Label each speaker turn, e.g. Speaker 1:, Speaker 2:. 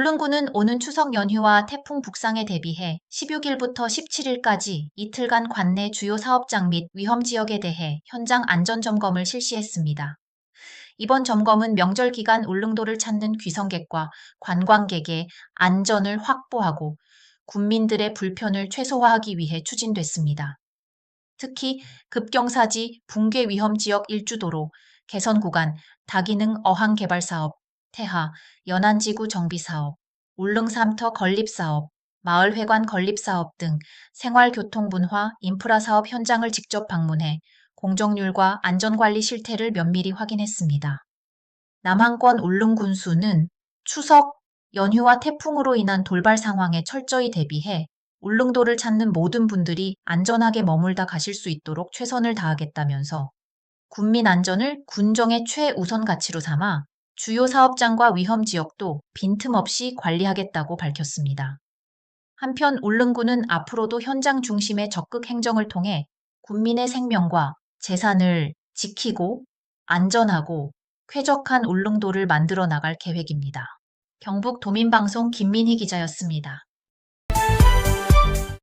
Speaker 1: 울릉군은 오는 추석 연휴와 태풍 북상에 대비해 16일부터 17일까지 이틀간 관내 주요 사업장 및 위험 지역에 대해 현장 안전 점검을 실시했습니다. 이번 점검은 명절 기간 울릉도를 찾는 귀성객과 관광객의 안전을 확보하고 국민들의 불편을 최소화하기 위해 추진됐습니다. 특히 급경사지 붕괴 위험 지역 일주도로 개선 구간 다기능 어항 개발 사업, 태하 연안지구 정비 사업, 울릉 삼터 건립 사업, 마을회관 건립 사업 등 생활교통 분화 인프라 사업 현장을 직접 방문해 공정률과 안전관리 실태를 면밀히 확인했습니다. 남한권 울릉군수는 추석 연휴와 태풍으로 인한 돌발 상황에 철저히 대비해 울릉도를 찾는 모든 분들이 안전하게 머물다 가실 수 있도록 최선을 다하겠다면서 국민 안전을 군정의 최우선 가치로 삼아 주요 사업장과 위험 지역도 빈틈없이 관리하겠다고 밝혔습니다. 한편 울릉군은 앞으로도 현장 중심의 적극 행정을 통해 국민의 생명과 재산을 지키고 안전하고 쾌적한 울릉도를 만들어 나갈 계획입니다. 경북 도민방송 김민희 기자였습니다.